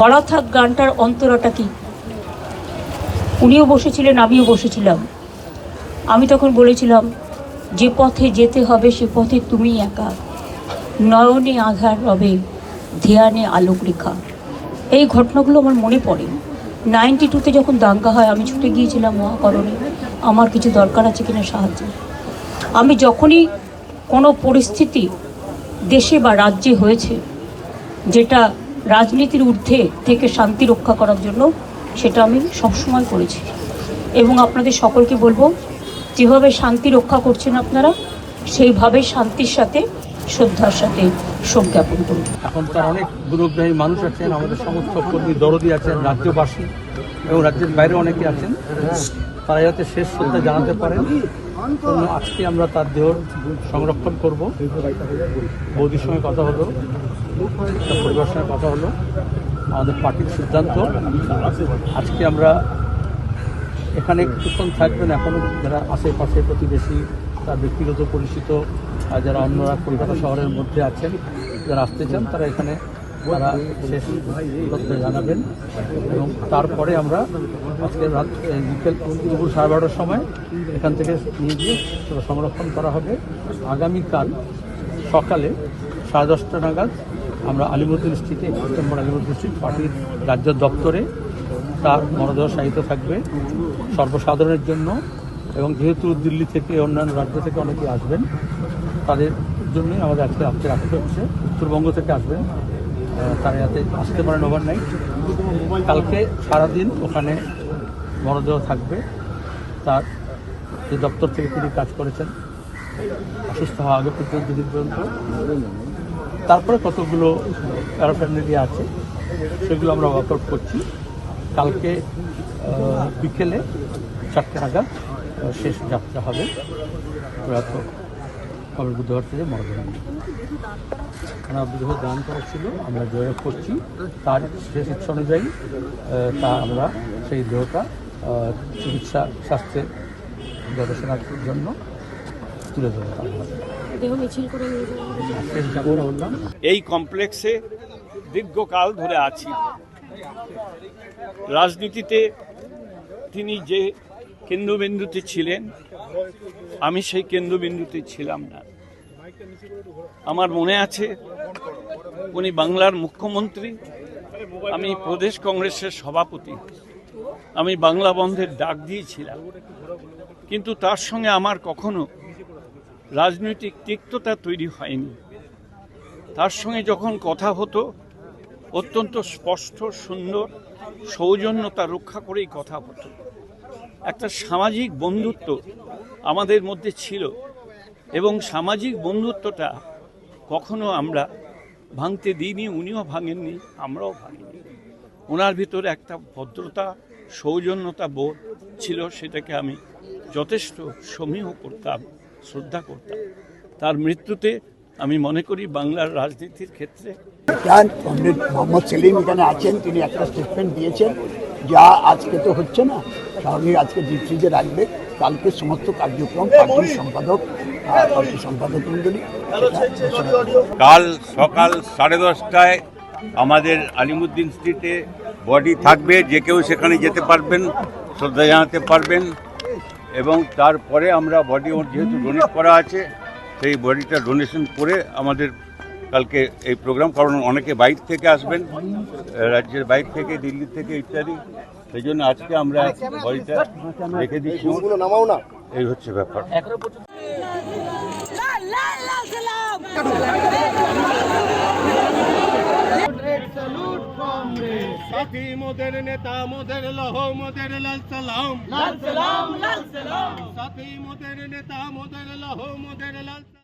ভরা থাক গানটার অন্তরাটা কি? উনিও বসেছিলেন, আমিও বসেছিলাম। আমি তখন বলেছিলাম, যে পথে যেতে হবে, সে পথে তুমি একা। নয়নে আধার রবে ধ্যানে আলোক রেখা এই ঘটনাগুলো আমার মনে পড়ে। নাইনটি টুতে যখন দাঙ্গা হয়, আমি ছুটে গিয়েছিলাম মহাকরণে। আমার কিছু দরকার আছে কিনা সাহায্য। আমি যখনই কোনো পরিস্থিতি দেশে বা রাজ্যে হয়েছে, যেটা রাজনীতির ঊর্ধ্বে থেকে শান্তি রক্ষা করার জন্য সেটা আমি সবসময় করেছি। এবং আপনাদের সকলকে বলব, যেভাবে শান্তি রক্ষা করছেন আপনারা, সেইভাবে শান্তির সাথে, শ্রদ্ধার সাথে শোক জ্ঞাপন করুন। এখন তার অনেক গুরুগ্রাহী মানুষ আছেন, আমাদের সমস্ত কর্মী দরদি আছেন, রাজ্যবাসী এবং রাজ্যের বাইরে অনেকে আছেন। তারা যাতে শেষ শ্রদ্ধা জানাতে পারেন আজকে আমরা তার দেহ সংরক্ষণ করব। বৌদির সঙ্গে কথা হলো তার পরিবারের কথা হলো। আমাদের পার্টির সিদ্ধান্ত। আজকে আমরা এখানে কিছুক্ষণ থাকবেন। এখনও যারা আশেপাশে প্রতিবেশী, তার ব্যক্তিগত পরিচিত যারা অন্যরা কলকাতা শহরের মধ্যে আছেন, যারা আসতে চান, তারা এখানে, তারা শেষ তথ্য জানাবেন। এবং তারপরে আমরা আজকে রাত বিকেল দুপুর সাড়ে বারোটার সময় এখান থেকে নিয়ে গিয়ে সংরক্ষণ করা হবে। আগামীকাল সকালে সাড়ে দশটা নাগাদ আমরা আলিমুদ্দিন স্ট্রিটে একুশ নম্বর আলিমুদ্দিন স্ট্রিট পার্টির রাজ্য দপ্তরে তার মরদেহ সাহিত্য থাকবে সর্বসাধারণের জন্য এবং যেহেতু দিল্লি থেকে অন্যান্য রাজ্য থেকে অনেকে আসবেন, তাদের জন্যই আমাদের আজকে রাত্রে রাখতে হচ্ছে। উত্তরবঙ্গ থেকে আসবেন তারা যাতে আসতে পারেন ওভার নাইট কালকে সারাদিন ওখানে মরদেহ থাকবে। তার যে দপ্তর থেকে তিনি কাজ করেছেন, অসুস্থ হওয়া আগে পর্যন্ত দিন পর্যন্ত। তারপরে কতগুলো প্যারাফ্যামিলি আছে, সেগুলো আমরা ওয়ার্কআউট করছি। কালকে বিকেলে চারটে নাগাদ শেষ যাত্রা হবে। প্রয়াত কবর বুধবার থেকে মরদেহ ওনার বিদেহ দান করা ছিল, আমরা জয় করছি। তার শেষ ইচ্ছা অনুযায়ী তা আমরা সেই দেহটা চিকিৎসা স্বাস্থ্যের গবেষণার জন্য তুলে এই কমপ্লেক্সে দীর্ঘকাল ধরে আছি। রাজনীতিতে তিনি যে কেন্দ্রবিন্দুতে ছিলেন আমি সেই কেন্দ্রবিন্দুতে ছিলাম না। আমার মনে আছে উনি বাংলার মুখ্যমন্ত্রী আমি প্রদেশ কংগ্রেসের সভাপতি। আমি বাংলা বন্ধের ডাক দিয়েছিলাম। কিন্তু তার সঙ্গে আমার কখনো রাজনৈতিক তিক্ততা তৈরি হয়নি। তার সঙ্গে যখন কথা হতো, অত্যন্ত স্পষ্ট, সুন্দর সৌজন্যতা রক্ষা করেই কথা হতো। একটা সামাজিক বন্ধুত্ব আমাদের মধ্যে ছিল এবং সামাজিক বন্ধুত্বটা কখনো আমরা ভাঙতে দিইনি, উনিও ভাঙেননি, আমরাও ভাঙিনি। ওনার ভিতরে একটা ভদ্রতা, সৌজন্যতা বোধ ছিল, সেটাকে আমি যথেষ্ট সমীহ করতাম। শ্রদ্ধা করতাম। তার মৃত্যুতে আমি মনে করি বাংলার রাজনীতির ক্ষেত্রে মোহাম্মদ সেলিম এখানে আছেন তিনি একটা স্টেটমেন্ট দিয়েছেন যা আজকে তো হচ্ছে না স্বাভাবিক আজকে ডিস্ট্রিক্টে রাখবে। কালকে সমস্ত কার্যক্রম পার্টির সম্পাদক আর পার্টির সম্পাদক মন্ডলী কাল সকাল সাড়ে দশটায় আমাদের আলিমুদ্দিন স্ট্রিটে বডি থাকবে যে কেউ সেখানে যেতে পারবেন শ্রদ্ধা জানাতে পারবেন। এবং তারপরে আমরা বডি ওর যেহেতু ডোনেট করা আছে সেই বডিটা ডোনেশন করে আমাদের কালকে এই প্রোগ্রাম কারণ অনেকে বাইর থেকে আসবেন রাজ্যের বাইর থেকে দিল্লি থেকে ইত্যাদি সেই জন্য আজকে আমরা বডিটা রেখে দিচ্ছি এই হচ্ছে ব্যাপার লাল লাল লাল সালাম সাথী মোদের নেতা মোদের লহ মোদের লাল সালাম। লাল সালাম লাল সালাম। সাথী মোদের নেতা মোদের লহ মোদের লাল সালাম।